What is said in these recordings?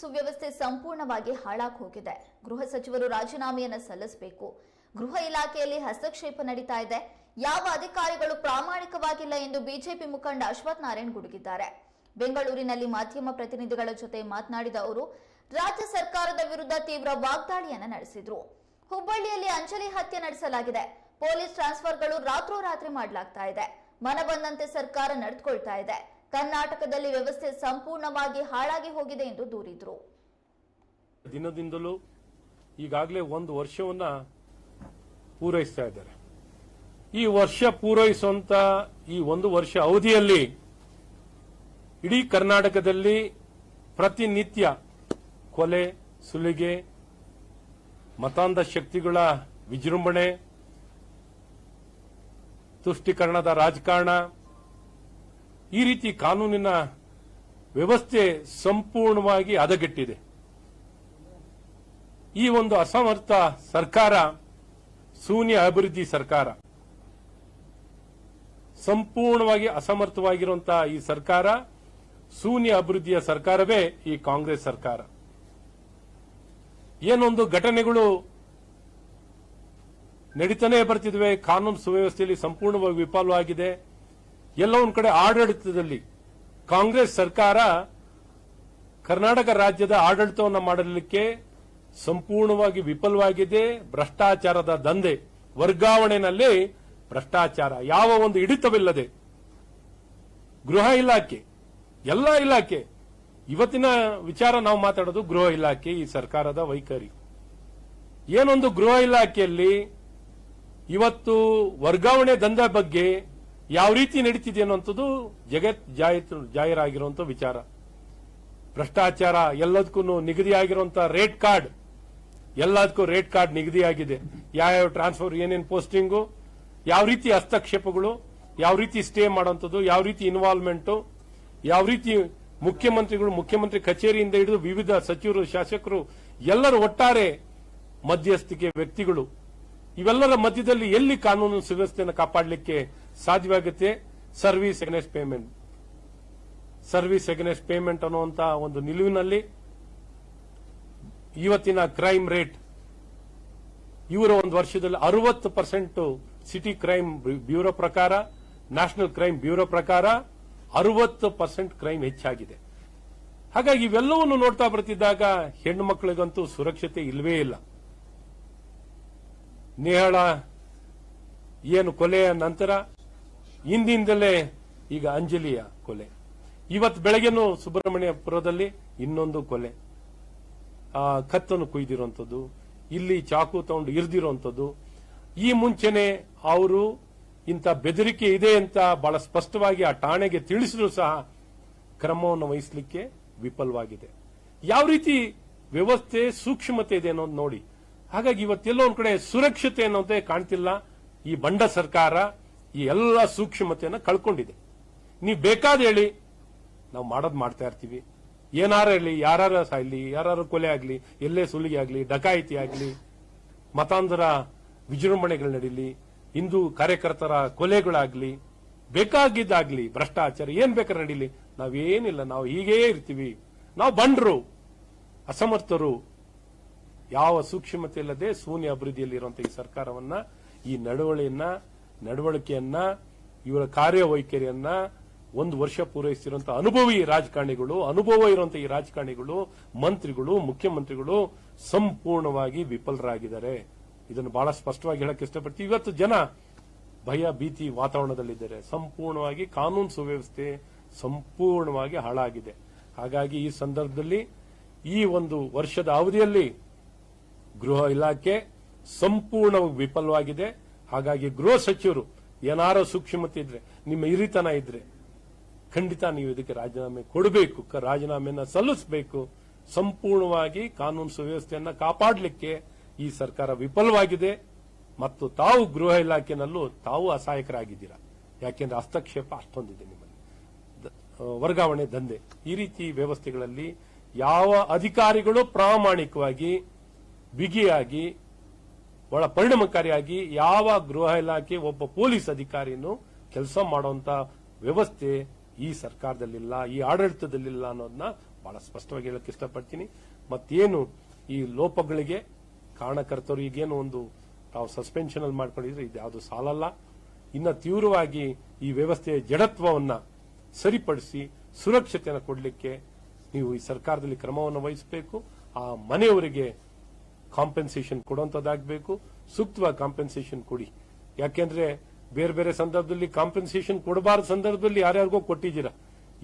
ಸುವ್ಯವಸ್ಥೆ ಸಂಪೂರ್ಣವಾಗಿ ಹಾಳಾಗಿ ಹೋಗಿದೆ. ಗೃಹ ಸಚಿವರು ರಾಜೀನಾಮೆಯನ್ನು ಸಲ್ಲಿಸಬೇಕು. ಗೃಹ ಇಲಾಖೆಯಲ್ಲಿ ಹಸ್ತಕ್ಷೇಪ ನಡೀತಾ ಇದೆ. ಯಾವ ಅಧಿಕಾರಿಗಳು ಪ್ರಾಮಾಣಿಕವಾಗಿಲ್ಲ ಎಂದು ಬಿಜೆಪಿ ಮುಖಂಡ ಅಶ್ವಥ್ ನಾರಾಯಣ್ ಗುಡುಗಿದ್ದಾರೆ. ಬೆಂಗಳೂರಿನಲ್ಲಿ ಮಾಧ್ಯಮ ಪ್ರತಿನಿಧಿಗಳ ಜೊತೆ ಮಾತನಾಡಿದ ಅವರು, ರಾಜ್ಯ ಸರ್ಕಾರದ ವಿರುದ್ಧ ತೀವ್ರ ವಾಗ್ದಾಳಿಯನ್ನು ನಡೆಸಿದ್ರು. ಹುಬ್ಬಳ್ಳಿಯಲ್ಲಿ ಅಂಜಲಿ ಹತ್ಯೆ ನಡೆಸಲಾಗಿದೆ. ಪೊಲೀಸ್ ಟ್ರಾನ್ಸ್ಫರ್ಗಳು ರಾತ್ರೋರಾತ್ರಿ ಮಾಡಲಾಗ್ತಾ ಇದೆ. ಮನ ಬಂದಂತೆ ಸರ್ಕಾರ ನಡೆದುಕೊಳ್ತಾ ಇದೆ. ಕರ್ನಾಟಕದಲ್ಲಿ ವ್ಯವಸ್ಥೆ ಸಂಪೂರ್ಣವಾಗಿ ಹಾಳಾಗಿ ಹೋಗಿದೆ ಎಂದು ದೂರಿದ್ರು. ದಿನದಿಂದಲೂ ಈಗಾಗಲೇ ಒಂದು ವರ್ಷವನ್ನ ಪೂರೈಸ್ತಾ ಇದ್ದಾರೆ. ಈ ವರ್ಷ ಪೂರೈಸುವಂತ ಈ ಒಂದು ವರ್ಷ ಅವಧಿಯಲ್ಲಿ ಇಡೀ ಕರ್ನಾಟಕದಲ್ಲಿ ಪ್ರತಿನಿತ್ಯ ಕೊಲೆ, ಸುಲಿಗೆ, ಮತಾಂಧ ಶಕ್ತಿಗಳ ವಿಜೃಂಭಣೆ, ತುಷ್ಟೀಕರಣದ ರಾಜಕಾರಣ ಈ ರೀತಿ ಕಾನೂನಿನ ವ್ಯವಸ್ಥೆ ಸಂಪೂರ್ಣವಾಗಿ ಹದಗೆಟ್ಟಿದೆ. ಈ ಒಂದು ಅಸಮರ್ಥ ಸರ್ಕಾರ, ಶೂನ್ಯ ಅಭಿವೃದ್ಧಿ ಸರ್ಕಾರ, ಸಂಪೂರ್ಣವಾಗಿ ಅಸಮರ್ಥವಾಗಿರುವಂತಹ ಈ ಸರ್ಕಾರ, ಶೂನ್ಯ ಅಭಿವೃದ್ಧಿಯ ಸರ್ಕಾರವೇ ಈ ಕಾಂಗ್ರೆಸ್ ಸರ್ಕಾರ. ಏನೊಂದು ಘಟನೆಗಳು ನಡೀತಾನೆ ಬರ್ತಿದ್ವೆ, ಕಾನೂನು ಸುವ್ಯವಸ್ಥೆಯಲ್ಲಿ ಸಂಪೂರ್ಣವಾಗಿ ವಿಫಲವಾಗಿದೆ. ಎಲ್ಲ ಒಂದು ಕಡೆ ಆಡಳಿತದಲ್ಲಿ ಕಾಂಗ್ರೆಸ್ ಸರ್ಕಾರ ಕರ್ನಾಟಕ ರಾಜ್ಯದ ಆಡಳಿತವನ್ನು ಮಾಡಲಿಕ್ಕೆ ಸಂಪೂರ್ಣವಾಗಿ ವಿಫಲವಾಗಿದೆ. ಭ್ರಷ್ಟಾಚಾರದ ದಂಧೆ ವರ್ಗಾವಣೆಯಲ್ಲಿ ಭ್ರಷ್ಟಾಚಾರ. ಯಾವ ಒಂದು ಹಿಡಿತವಿಲ್ಲದೆ ಗೃಹ ಇಲಾಖೆ, ಎಲ್ಲ ಇಲಾಖೆ. ಇವತ್ತಿನ ವಿಚಾರ ನಾವು ಮಾತಾಡೋದು ಗೃಹ ಇಲಾಖೆ, ಈ ಸರ್ಕಾರದ ವೈಖರಿ. ಏನೊಂದು ಗೃಹ ಇಲಾಖೆಯಲ್ಲಿ ಇವತ್ತು ವರ್ಗಾವಣೆ ದಂಧೆ ಬಗ್ಗೆ ಯಾವ ರೀತಿ ನಡೀತಿದೆ ಅನ್ನುವಂಥದ್ದು ಜಗತ್ ಜಾಹಿರ್ ಜಾಹೀರಾಗಿರುವಂತ ವಿಚಾರ. ಭ್ರಷ್ಟಾಚಾರ ಎಲ್ಲದಕ್ಕೂ ನಿಗದಿಯಾಗಿರುವಂತಹ ರೇಟ್ ಕಾರ್ಡ್. ಎಲ್ಲದಕ್ಕೂ ರೇಟ್ ಕಾರ್ಡ್ ನಿಗದಿಯಾಗಿದೆ. ಯಾವ್ಯಾವ ಟ್ರಾನ್ಸ್ಫರ್, ಏನೇನು ಪೋಸ್ಟಿಂಗು, ಯಾವ ರೀತಿ ಹಸ್ತಕ್ಷೇಪಗಳು, ಯಾವ ರೀತಿ ಸ್ಟೇ ಮಾಡುವಂಥದ್ದು, ಯಾವ ರೀತಿ ಇನ್ವಾಲ್ವ್ಮೆಂಟ್, ಯಾವ ರೀತಿ ಮುಖ್ಯಮಂತ್ರಿಗಳು, ಮುಖ್ಯಮಂತ್ರಿ ಕಚೇರಿಯಿಂದ ಹಿಡಿದು ವಿವಿಧ ಸಚಿವರು, ಶಾಸಕರು, ಎಲ್ಲರೂ ಒಟ್ಟಾರೆ ಮಧ್ಯಸ್ಥಿಕೆ ವ್ಯಕ್ತಿಗಳು. ಇವೆಲ್ಲರ ಮಧ್ಯದಲ್ಲಿ ಎಲ್ಲಿ ಕಾನೂನು ಸುವ್ಯವಸ್ಥೆಯನ್ನು ಕಾಪಾಡಲಿಕ್ಕೆ ಸಾಧ್ಯವಾಗುತ್ತೆ. Service against payment service against payment ಅನ್ನುವಂತ ಒಂದು ನಿಲುವಿನಲ್ಲಿ ಇವತ್ತಿನ ಕ್ರೈಮ್ ರೇಟ್ ಇವರ ಒಂದು ವರ್ಷದಲ್ಲಿ ಅರವತ್ತು ಪರ್ಸೆಂಟ್ ಸಿಟಿ ಕ್ರೈಮ್ ಬ್ಯೂರೋ ಪ್ರಕಾರ ನ್ಯಾಷನಲ್ ಕ್ರೈಮ್ ಬ್ಯೂರೋ ಪ್ರಕಾರ ಅರವತ್ತು ಪರ್ಸೆಂಟ್ ಕ್ರೈಮ್ ಹೆಚ್ಚಾಗಿದೆ. ಹಾಗಾಗಿ ಇವೆಲ್ಲವನ್ನು ನೋಡ್ತಾ ಬರ್ತಿದ್ದಾಗ ಹೆಣ್ಣು ಮಕ್ಕಳಿಗಂತೂ ಸುರಕ್ಷತೆ ಇಲ್ಲವೇ ಇಲ್ಲ. ನೇಹಳ ಏನು ಕೊಲೆಯ ನಂತರ ಹಿಂದಿಂದಲೇ ಈಗ ಅಂಜಲಿಯ ಕೊಲೆ. ಇವತ್ತು ಬೆಳಗ್ಗೆನೂ ಸುಬ್ರಹ್ಮಣ್ಯಪುರದಲ್ಲಿ ಇನ್ನೊಂದು ಕೊಲೆ. ಆ ಕತ್ತನ್ನು ಕುಯ್ದಿರುವಂಥದ್ದು, ಇಲ್ಲಿ ಚಾಕು ತಗೊಂಡು ಇರಿದಿರುವಂಥದ್ದು. ಈ ಮುಂಚೆನೆ ಅವರು ಇಂಥ ಬೆದರಿಕೆ ಇದೆ ಅಂತ ಬಹಳ ಸ್ಪಷ್ಟವಾಗಿ ಆ ಠಾಣೆಗೆ ತಿಳಿಸಿದ್ರು ಸಹ ಕ್ರಮವನ್ನು ವಹಿಸಲಿಕ್ಕೆ ವಿಫಲವಾಗಿದೆ. ಯಾವ ರೀತಿ ವ್ಯವಸ್ಥೆ, ಸೂಕ್ಷ್ಮತೆ ಇದೆ ಅನ್ನೋದು ನೋಡಿ. ಹಾಗಾಗಿ ಇವತ್ತೆಲ್ಲೋ ಒಂದು ಕಡೆ ಸುರಕ್ಷತೆ ಅನ್ನೋದೇ ಕಾಣ್ತಿಲ್ಲ. ಈ ಬಂಡ ಸರ್ಕಾರ ಈ ಎಲ್ಲ ಸೂಕ್ಷ್ಮತೆಯನ್ನು ಕಳ್ಕೊಂಡಿದೆ. ನೀವು ಬೇಕಾದ ಹೇಳಿ, ನಾವು ಮಾಡೋದು ಮಾಡ್ತಾ ಇರ್ತೀವಿ. ಏನಾರ ಹೇಳಿ ಯಾರು ಸಾಯ್ಲಿ ಯಾರು ಕೊಲೆ ಆಗಲಿ, ಎಲ್ಲೇ ಸುಲಿಗೆ ಆಗಲಿ, ಡಕಾಯಿತಿ ಆಗಲಿ, ಮತಾಂಧರ ವಿಜೃಂಭಣೆಗಳು ನಡೀಲಿ, ಹಿಂದೂ ಕಾರ್ಯಕರ್ತರ ಕೊಲೆಗಳಾಗ್ಲಿ, ಬೇಕಾಗಿದ್ದಾಗ್ಲಿ, ಭ್ರಷ್ಟಾಚಾರ ಏನ್ ಬೇಕಾದ್ರೆ ನಡೀಲಿ, ನಾವೇನಿಲ್ಲ, ನಾವು ಹೀಗೇ ಇರ್ತೀವಿ. ನಾವು ಬಂಡ್ರು, ಅಸಮರ್ಥರು. ಯಾವ ಸೂಕ್ಷ್ಮತೆ ಇಲ್ಲದೆ ಶೂನ್ಯ ಅಭಿವೃದ್ಧಿಯಲ್ಲಿರುವಂತಹ ಈ ಸರ್ಕಾರವನ್ನ, ಈ ನಡವಳಿಯನ್ನ ನಡವಳಿಕೆಯನ್ನ, ಇವರ ಕಾರ್ಯವೈಖರಿಯನ್ನ ಒಂದು ವರ್ಷ ಪೂರೈಸಿರುವಂತಹ ಅನುಭವಿ ರಾಜಕಾರಣಿಗಳು, ಅನುಭವ ಇರುವಂತಹ ಈ ರಾಜಕಾರಣಿಗಳು, ಮಂತ್ರಿಗಳು, ಮುಖ್ಯಮಂತ್ರಿಗಳು ಸಂಪೂರ್ಣವಾಗಿ ವಿಫಲರಾಗಿದ್ದಾರೆ. ಇದನ್ನು ಬಹಳ ಸ್ಪಷ್ಟವಾಗಿ ಹೇಳಕ್ಕೆ ಇಷ್ಟಪಡ್ತೀವಿ. ಇವತ್ತು ಜನ ಭಯ, ಭೀತಿ ವಾತಾವರಣದಲ್ಲಿದ್ದಾರೆ. ಸಂಪೂರ್ಣವಾಗಿ ಕಾನೂನು ಸುವ್ಯವಸ್ಥೆ ಸಂಪೂರ್ಣವಾಗಿ ಹಾಳಾಗಿದೆ. ಹಾಗಾಗಿ ಈ ಸಂದರ್ಭದಲ್ಲಿ ಈ ಒಂದು ವರ್ಷದ ಅವಧಿಯಲ್ಲಿ ಗೃಹ ಇಲಾಖೆ ಸಂಪೂರ್ಣವಾಗಿ ವಿಫಲವಾಗಿದೆ. ಹಾಗಾಗಿ ಗೃಹ ಸಚಿವರು ಏನಾರ ಸೂಕ್ಷ್ಮತೆ ಇದ್ರೆ ನಿಮ್ಮ ಹಿರಿತನ ಇದ್ರೆ, ಖಂಡಿತ ನೀವು ಇದಕ್ಕೆ ರಾಜೀನಾಮೆ ಕೊಡಬೇಕು. ರಾಜೀನಾಮೆಯನ್ನ ಸಲ್ಲಿಸಬೇಕು. ಸಂಪೂರ್ಣವಾಗಿ ಕಾನೂನು ಸುವ್ಯವಸ್ಥೆಯನ್ನ ಕಾಪಾಡಲಿಕ್ಕೆ ಈ ಸರ್ಕಾರ ವಿಫಲವಾಗಿದೆ. ಮತ್ತು ತಾವು ಗೃಹ ಇಲಾಖೆನಲ್ಲೂ ತಾವು ಅಸಹಾಯಕರಾಗಿದ್ದೀರಾ? ಯಾಕೆಂದ್ರೆ ಹಸ್ತಕ್ಷೇಪ ಅಷ್ಟೊಂದಿದೆ ನಿಮ್ಮಲ್ಲಿ. ವರ್ಗಾವಣೆ ದಂಧೆ. ಈ ರೀತಿ ವ್ಯವಸ್ಥೆಗಳಲ್ಲಿ ಯಾವ ಅಧಿಕಾರಿಗಳು ಪ್ರಾಮಾಣಿಕವಾಗಿ ಬಿಗಿಯಾಗಿ ಬಹಳ ಪರಿಣಾಮಕಾರಿಯಾಗಿ ಯಾವ ಗೃಹ ಇಲಾಖೆ, ಒಬ್ಬ ಪೊಲೀಸ್ ಅಧಿಕಾರಿನೂ ಕೆಲಸ ಮಾಡುವಂತ ವ್ಯವಸ್ಥೆ ಈ ಸರ್ಕಾರದಲ್ಲಿಲ್ಲ, ಈ ಆಡಳಿತದಲ್ಲಿಲ್ಲ ಅನ್ನೋದನ್ನ ಬಹಳ ಸ್ಪಷ್ಟವಾಗಿ ಹೇಳಕ್ ಇಷ್ಟಪಡ್ತೀನಿ. ಮತ್ತೇನು ಈ ಲೋಪಗಳಿಗೆ ಕಾರಣಕರ್ತರು ಈಗೇನು ಒಂದು ತಾವು ಸಸ್ಪೆನ್ಷನ್ ಅಲ್ಲಿ ಮಾಡ್ಕೊಂಡಿದ್ರೆ ಇದು ಯಾವುದು ಸಾಲಲ್ಲ. ಇನ್ನ ತೀವ್ರವಾಗಿ ಈ ವ್ಯವಸ್ಥೆಯ ಜಡತ್ವವನ್ನ ಸರಿಪಡಿಸಿ ಸುರಕ್ಷತೆಯನ್ನು ಕೊಡಲಿಕ್ಕೆ ನೀವು ಈ ಸರ್ಕಾರದಲ್ಲಿ ಕ್ರಮವನ್ನು ವಹಿಸಬೇಕು. ಆ ಮನೆಯವರಿಗೆ ಕಾಂಪೆನ್ಸೇಷನ್ ಕೊಡುವಂತದ್ದಾಗಬೇಕು. ಸೂಕ್ತವಾಗಿ ಕಾಂಪೆನ್ಸೇಷನ್ ಕೊಡಿ. ಯಾಕೆಂದ್ರೆ ಬೇರೆ ಬೇರೆ ಸಂದರ್ಭದಲ್ಲಿ ಕಾಂಪೆನ್ಸೇಷನ್ ಕೊಡಬಾರದ ಸಂದರ್ಭದಲ್ಲಿ ಯಾರ್ಯಾರಿಗೋ ಕೊಟ್ಟಿದ್ದೀರಾ.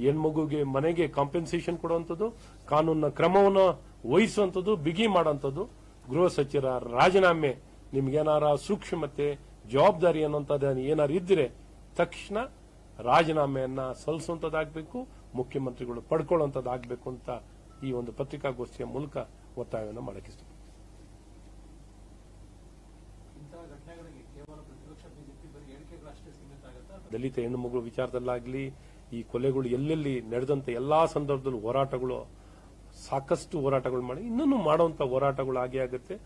ಹೆಣ್ಮಗುಗೆ ಮನೆಗೆ ಕಾಂಪೆನ್ಸೇಷನ್ ಕೊಡುವಂಥದ್ದು, ಕಾನೂನಿನ ಕ್ರಮವನ್ನು ವಹಿಸುವಂಥದ್ದು, ಬಿಗಿ ಮಾಡುವಂಥದ್ದು. ಗೃಹ ಸಚಿವರ ರಾಜೀನಾಮೆ ನಿಮ್ಗೇನಾರ ಸೂಕ್ಷ್ಮತೆ, ಜವಾಬ್ದಾರಿ ಅನ್ನುವಂಥದ್ದು ಏನಾರು ಇದ್ರೆ ತಕ್ಷಣ ರಾಜೀನಾಮೆಯನ್ನ ಸಲ್ಲಿಸುವಂತದ್ದಾಗಬೇಕು ಮುಖ್ಯಮಂತ್ರಿಗಳು ಪಡ್ಕೊಳ್ಳುವಂತದ್ದಾಗಬೇಕು ಅಂತ ಈ ಒಂದು ಪತ್ರಿಕಾಗೋಷ್ಠಿಯ ಮೂಲಕ ಒತ್ತಾಯವನ್ನು ಮಾಡಕ್ಕೆ ದಲಿತ ಹೆಣ್ಣು ಮಗಳು ವಿಚಾರದಲ್ಲಾಗ್ಲಿ, ಈ ಕೊಲೆಗಳು ಎಲ್ಲೆಲ್ಲಿ ನಡೆದಂತ ಎಲ್ಲಾ ಸಂದರ್ಭದಲ್ಲೂ ಹೋರಾಟಗಳು, ಸಾಕಷ್ಟು ಹೋರಾಟಗಳು ಮಾಡಿ ಇನ್ನೂ ಮಾಡುವಂತ ಹೋರಾಟಗಳು ಆಗೇ ಆಗುತ್ತೆ.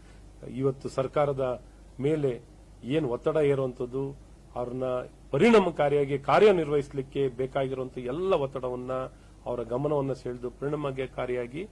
ಇವತ್ತು ಸರ್ಕಾರದ ಮೇಲೆ ಏನು ಒತ್ತಡ ಏರುವಂತದ್ದು ಅವ್ರನ್ನ ಪರಿಣಾಮಕಾರಿಯಾಗಿ ಕಾರ್ಯನಿರ್ವಹಿಸಲಿಕ್ಕೆ ಬೇಕಾಗಿರುವಂತಹ ಎಲ್ಲ ಒತ್ತಡವನ್ನ, ಅವರ ಗಮನವನ್ನು ಸೆಳೆದು ಪರಿಣಾಮಕಾರಿಯಾಗಿ